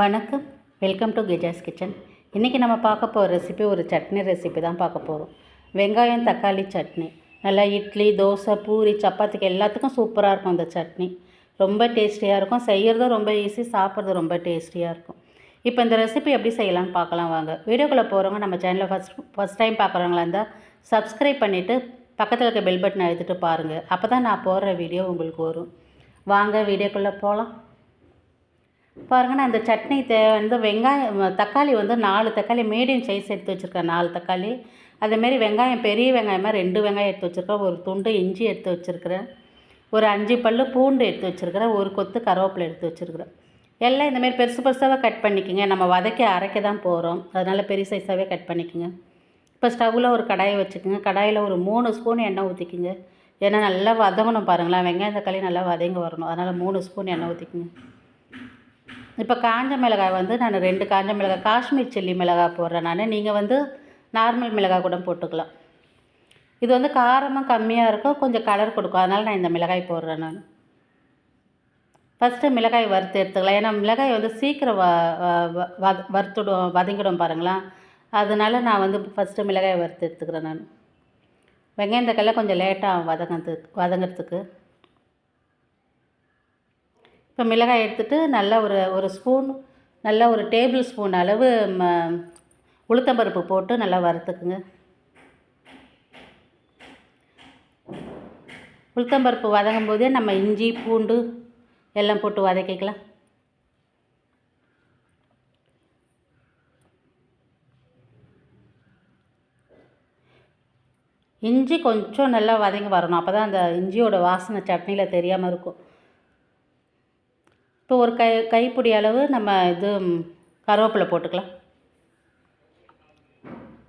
வணக்கம். Welcome to கிஜாஸ் kitchen இன்றைக்கி நம்ம பார்க்க போகிற ரெசிபி ஒரு சட்னி ரெசிபி தான் பார்க்க போகிறோம் வெங்காயம் தக்காளி சட்னி. நல்லா இட்லி தோசை பூரி சப்பாத்திக்கு எல்லாத்துக்கும் சூப்பராக இருக்கும் அந்த சட்னி. ரொம்ப டேஸ்டியாக இருக்கும். செய்கிறதும் ரொம்ப ஈஸி சாப்பிட்றது ரொம்ப டேஸ்டியாக இருக்கும். இப்போ இந்த ரெசிபி எப்படி செய்யலாம்னு பார்க்கலாம் வாங்க. வீடியோக்குள்ளே போகிறவங்க நம்ம சேனலை ஃபஸ்ட் ஃபஸ்ட் டைம் பார்க்குறவங்களா இருந்தால் சப்ஸ்கிரைப் பண்ணிவிட்டு பக்கத்தில் இருக்க பெல் பட்டன் அழுத்திட்டு பாருங்கள் அப்போ தான் நான் போடுற வீடியோ உங்களுக்கு வரும். வாங்க வீடியோக்குள்ளே போகலாம் பாருங்க நான் இந்த சட்னி தே வந்து வெங்காயம் தக்காளி வந்து நாலு தக்காளி மீடியம் சைஸ் எடுத்து வச்சுருக்கேன் நாலு தக்காளி. அதேமாரி வெங்காயம் பெரிய வெங்காயமாக ரெண்டு வெங்காயம் எடுத்து வச்சுருக்கேன் ஒரு துண்டு இஞ்சி எடுத்து வச்சுருக்கிறேன் ஒரு அஞ்சு பல் பூண்டு எடுத்து வச்சுருக்கிறேன் ஒரு கொத்து கருவேப்பிலை எடுத்து வச்சுருக்கிறேன். எல்லாம் இந்தமாரி பெருசு பெருசாகவே கட் பண்ணிக்கோங்க. நம்ம வதக்கி அரைக்க தான் போகிறோம் அதனால் பெரிய சைஸாகவே கட் பண்ணிக்கோங்க. இப்போ ஸ்டவ்வில் ஒரு கடாயை வச்சுக்கோங்க. கடாயில் ஒரு மூணு ஸ்பூன் எண்ணெய் ஊற்றிக்கிங்க ஏன்னா நல்லா வதங்கணும் பாருங்களேன். வெங்காயம் தக்காளி நல்லா வதங்கி வரணும். அதனால் மூணு ஸ்பூன் எண்ணெய் ஊற்றிக்கிங்க இப்போ காஞ்ச மிளகாய் வந்து நான் ரெண்டு காஞ்ச மிளகாய் காஷ்மீர் சில்லி மிளகாய் போடுறேன் நான். நீங்கள் வந்து நார்மல் மிளகாய் கூட போட்டுக்கலாம். இது வந்து காரமும் கம்மியாக இருக்கும் கொஞ்சம் கலர் கொடுக்கும். அதனால் நான் இந்த மிளகாய் போடுறேன் நான். ஃபஸ்ட்டு மிளகாய் வறுத்து எடுத்துக்கலாம். ஏன்னா மிளகாய் வந்து சீக்கிரம் வ வ- வ- வறுத்துடும் வதங்கிடும் பாருங்களேன். அதனால நான் வந்து ஃபஸ்ட்டு மிளகாய் வறுத்து எடுத்துக்கிறேன் நான். வெங்காயம் கொஞ்சம் லேட்டாக வதங்கிறதுக்கு வதங்கிறதுக்கு. இப்போ மிளகாய் எடுத்துகிட்டு நல்லா ஒரு ஒரு ஸ்பூன் நல்லா ஒரு டேபிள் ஸ்பூன் அளவு ம உளுத்தம்பருப்பு போட்டு நல்லா வறுத்துக்குங்க. உளுத்தம்பருப்பு வதங்கும் போதே நம்ம இஞ்சி பூண்டு எல்லாம் போட்டு வதக்கிக்கலாம். இஞ்சி கொஞ்சம் நல்லா வதங்கி வரணும். அப்போ தான் அந்த இஞ்சியோட வாசனை சட்னியில் தெரியாமல் இருக்கும். இப்போ ஒரு கை கைப்பிடி அளவு நம்ம இது கருவேப்பிலை போட்டுக்கலாம்.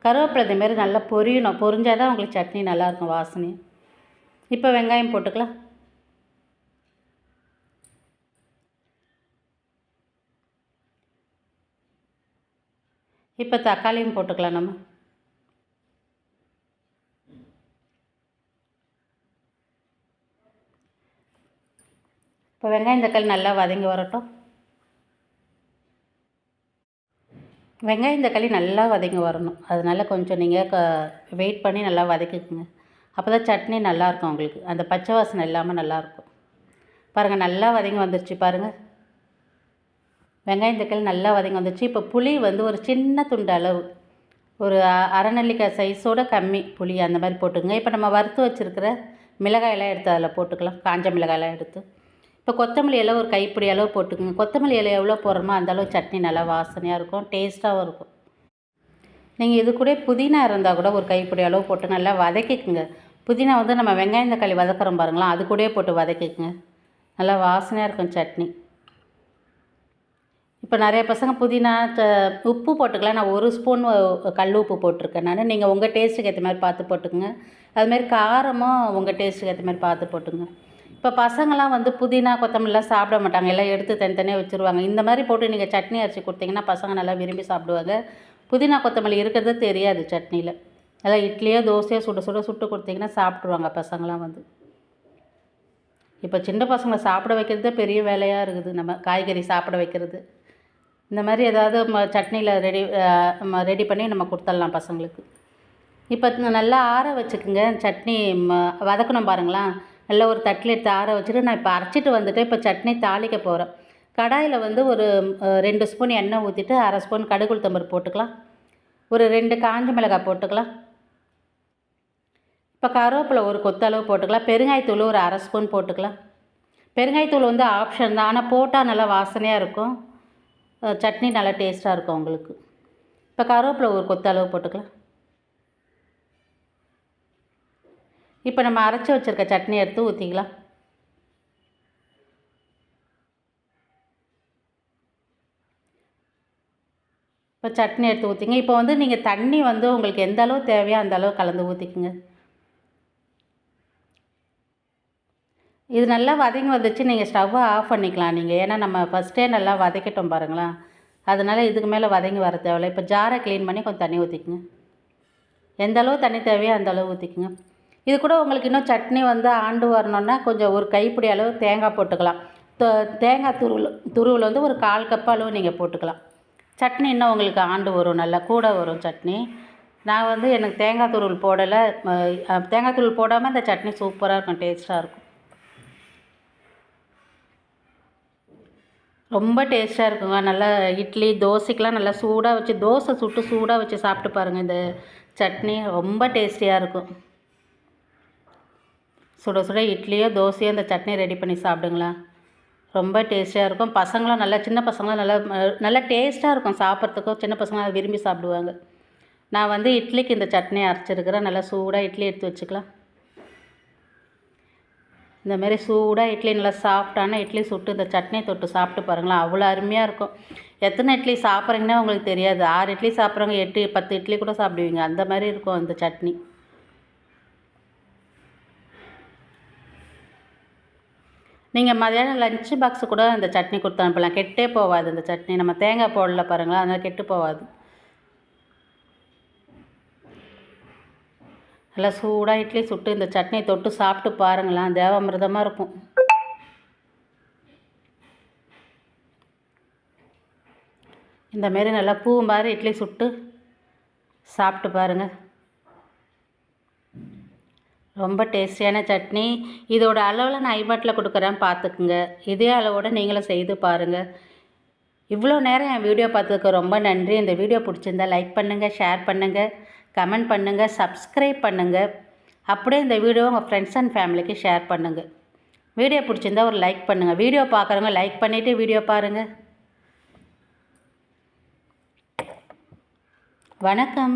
கருவேப்பிலை இதேமாரி நல்லா பொரியணும். பொரிஞ்சால் தான் உங்களுக்கு சட்னி நல்லாயிருக்கும் வாசனை. இப்போ வெங்காயம் போட்டுக்கலாம். இப்போ தக்காளியும் போட்டுக்கலாம் நம்ம. இப்போ வெங்காயம் தக்காளி நல்லா வதங்கி வரட்டும். வெங்காயம் தக்காளி நல்லா வதங்கி வரணும். அதனால கொஞ்சம் நீங்கள் க வெயிட் பண்ணி நல்லா வதக்கிக்குங்க. அப்போ தான் சட்னி நல்லாயிருக்கும் உங்களுக்கு. அந்த பச்சை வாசனை இல்லாமல் நல்லாயிருக்கும் பாருங்கள் நல்லா வதங்கி வந்துருச்சு பாருங்கள் வெங்காயம் தக்காளி நல்லா வதங்கி வந்துருச்சு. இப்போ புளி வந்து ஒரு சின்ன துண்டு அளவு. ஒரு அ- அரை நெல்லிக்காய் சைஸோட கம்மி புளி அந்த மாதிரி போட்டுக்கோங்க. இப்போ நம்ம வறுத்து வச்சுருக்கிற மிளகாயெல்லாம் எடுத்து அதில் போட்டுக்கலாம். காஞ்ச மிளகாயெல்லாம் எடுத்து. இப்போ கொத்தமல்லி இலை ஒரு கைப்பிடி அளவு போட்டுக்கோங்க. கொத்தமல்லி இலை எவ்வளோ போடுறோமோ அந்தளவு சட்னி நல்லா வாசனையாக இருக்கும் டேஸ்ட்டாகவும் இருக்கும். நீங்கள் இது கூட புதினா இருந்தால் கூட ஒரு கைப்பிடி அளவு போட்டு நல்லா வதக்கிக்குங்க. புதினா வந்து நம்ம வெங்காயம் தக்காளி வதக்குறோம் பாருங்களா அது கூடயே போட்டு வதக்கிக்குங்க. நல்லா வாசனையாக இருக்கும் சட்னி. இப்போ நிறைய பசங்க புதினா த- உப்பு போட்டுக்கலாம். நான் ஒரு ஸ்பூன் கல் உப்பு போட்டிருக்கேன் நான். நீங்கள் உங்கள் டேஸ்ட்டுக்கு ஏற்ற மாதிரி பார்த்து போட்டுக்குங்க. அதுமாரி காரமும் உங்கள் டேஸ்ட்டுக்கு ஏற்ற மாதிரி பார்த்து போட்டுங்க இப்போ பசங்களாம் வந்து புதினா கொத்தமல்லாம் சாப்பிட மாட்டாங்க. எல்லாம் எடுத்து தனித்தனியாக வச்சுருவாங்க. இந்த மாதிரி போட்டு நீங்கள் சட்னி அரைச்சி கொடுத்தீங்கன்னா பசங்க நல்லா விரும்பி சாப்பிடுவாங்க. புதினா கொத்தமல்லி இருக்கிறது தெரியாது சட்னியில். அதான் இட்லியோ தோசையோ சுட சுட சுட்டு கொடுத்தீங்கன்னா சாப்பிட்ருவாங்க பசங்களாம் வந்து. இப்போ சின்ன பசங்களை சாப்பிட வைக்கிறது பெரிய வேலையாக இருக்குது. நம்ம காய்கறி சாப்பிட வைக்கிறது. இந்த மாதிரி ஏதாவது ம சட்னியில் ரெடி ரெடி பண்ணி நம்ம கொடுத்துடலாம் பசங்களுக்கு. இப்போ நல்லா ஆற வச்சுக்குங்க. சட்னி ம வதக்கணும் பாருங்களேன். நல்லா ஒரு தட்டில் எடுத்து ஆற வச்சுட்டு நான் இப்போ அரைச்சிட்டு வந்துட்டு இப்போ சட்னி தாளிக்க போகிறேன். கடாயில் வந்து ஒரு ரெண்டு ஸ்பூன் எண்ணெய் ஊற்றிட்டு அரை ஸ்பூன் கடுகு உளுத்தம்பருப்பு போட்டுக்கலாம். ஒரு ரெண்டு காஞ்ச மிளகாய் போட்டுக்கலாம். இப்போ கருவேப்பிலை ஒரு கொத்தளவு போட்டுக்கலாம். பெருங்காயத்தூள் ஒரு அரை ஸ்பூன் போட்டுக்கலாம். பெருங்காயத்தூள் வந்து ஆப்ஷன் தான். ஆனால் போட்டால் நல்லா வாசனையாக இருக்கும். சட்னி நல்லா டேஸ்ட்டாக இருக்கும் உங்களுக்கு. இப்போ கருவேப்பிலை ஒரு கொத்தளவு போட்டுக்கலாம். இப்போ நம்ம அரைச்சி வச்சுருக்க சட்னி எடுத்து ஊற்றிக்கலாம் இப்போ சட்னி எடுத்து ஊற்றிங்க இப்போ வந்து நீங்கள் தண்ணி வந்து உங்களுக்கு எந்த அளவு தேவையோ அந்த அளவு கலந்து ஊற்றிக்குங்க இது நல்லா வதங்கி வந்துச்சு. நீங்கள் ஸ்டவ்வை ஆஃப் பண்ணிக்கலாம் நீங்கள் ஏன்னா நம்ம ஃபஸ்ட்டே நல்லா வதக்கிட்டோம் பாருங்களேன். அதனால் இதுக்கு மேலே வதங்கி வர தேவையில்ல. இப்போ ஜாரை க்ளீன் பண்ணி கொஞ்சம் தண்ணி ஊற்றிக்குங்க எந்த அளவு தண்ணி தேவையோ அந்த அளவு ஊற்றிக்குங்க இது கூட உங்களுக்கு இன்னும் சட்னி வந்து ஆண்டு வரணுன்னா கொஞ்சம் ஒரு கைப்பிடி அளவு தேங்காய் போட்டுக்கலாம். தேங்காய் துருவல் துருவல் வந்து ஒரு கால் கப் அளவு நீங்கள் போட்டுக்கலாம். சட்னி இன்னும் உங்களுக்கு ஆண்டு வரும் நல்லா கூட வரும் சட்னி. நான் வந்து எனக்கு தேங்காய் துருவல் போடலை. தேங்காய் துருவல் போடாமல் இந்த சட்னி சூப்பராக இருக்கும் டேஸ்ட்டாக இருக்கும். ரொம்ப டேஸ்ட்டாக இருக்குங்க. நல்லா இட்லி தோசைக்கெலாம் நல்லா சூடாக வச்சு தோசை சுட்டு சூடாக வச்சு சாப்பிட்டு பாருங்கள் இந்த சட்னி. ரொம்ப டேஸ்டியாக இருக்கும். சுட சுட இட்லியோ தோசையோ இந்த சட்னி ரெடி பண்ணி சாப்பிடுங்களேன் ரொம்ப டேஸ்டியாக இருக்கும். பசங்களும் நல்லா சின்ன பசங்களும் நல்லா நல்லா டேஸ்ட்டாக இருக்கும் சாப்பிட்றதுக்கும். சின்ன பசங்களாம் அதை விரும்பி சாப்பிடுவாங்க. நான் வந்து இட்லிக்கு இந்த சட்னி அரைச்சிருக்கிறேன். நல்லா சூடாக இட்லி எடுத்து வச்சுக்கலாம். இந்த மாதிரி சூடாக இட்லி நல்லா சாஃப்டான இட்லி சுட்டு இந்த சட்னி தொட்டு சாப்பிட்டு பாருங்களேன். அவ்வளோ அருமையாக இருக்கும். எத்தனை இட்லி சாப்பிட்றீங்கன்னா உங்களுக்கு தெரியாது. ஆறு இட்லி சாப்பிட்றவங்க எட்டு பத்து இட்லி கூட சாப்பிடுவீங்க. அந்த மாதிரி இருக்கும் அந்த சட்னி. நீங்கள் மதியானம் லஞ்சு பாக்ஸு கூட அந்த சட்னி கொடுத்து அனுப்பலாம். கெட்டே போகாது இந்த சட்னி. நம்ம தேங்காய் போடல பாருங்களேன் அதனால் கெட்டு போகாது நல்லா சூடாக இட்லி சுட்டு இந்த சட்னியை தொட்டு சாப்பிட்டு பாருங்களேன். தேவாமிர்தமாக இருக்கும். இந்த மாரி நல்லா பூ மாதிரி இட்லி சுட்டு சாப்பிட்டு பாருங்கள் ரொம்ப டேஸ்டியான சட்னி. இதோட அளவில் நான் ஐபாட்டில் கொடுக்குறேன். பார்த்துக்குங்க இதே அளவோடு நீங்களும் செய்து பாருங்கள் இவ்வளோ நேரம் என் வீடியோ பார்த்ததுக்கு ரொம்ப நன்றி. இந்த வீடியோ பிடிச்சிருந்தா லைக் பண்ணுங்கள் ஷேர் பண்ணுங்கள் கமெண்ட் பண்ணுங்கள் சப்ஸ்கிரைப் பண்ணுங்கள் அப்படியே இந்த வீடியோ உங்கள் ஃப்ரெண்ட்ஸ் அண்ட் ஃபேமிலிக்கு ஷேர் பண்ணுங்கள் வீடியோ பிடிச்சிருந்தா ஒரு லைக் பண்ணுங்கள் வீடியோ பார்க்குறவங்க லைக் பண்ணிவிட்டு வீடியோ பாருங்கள் வணக்கம்.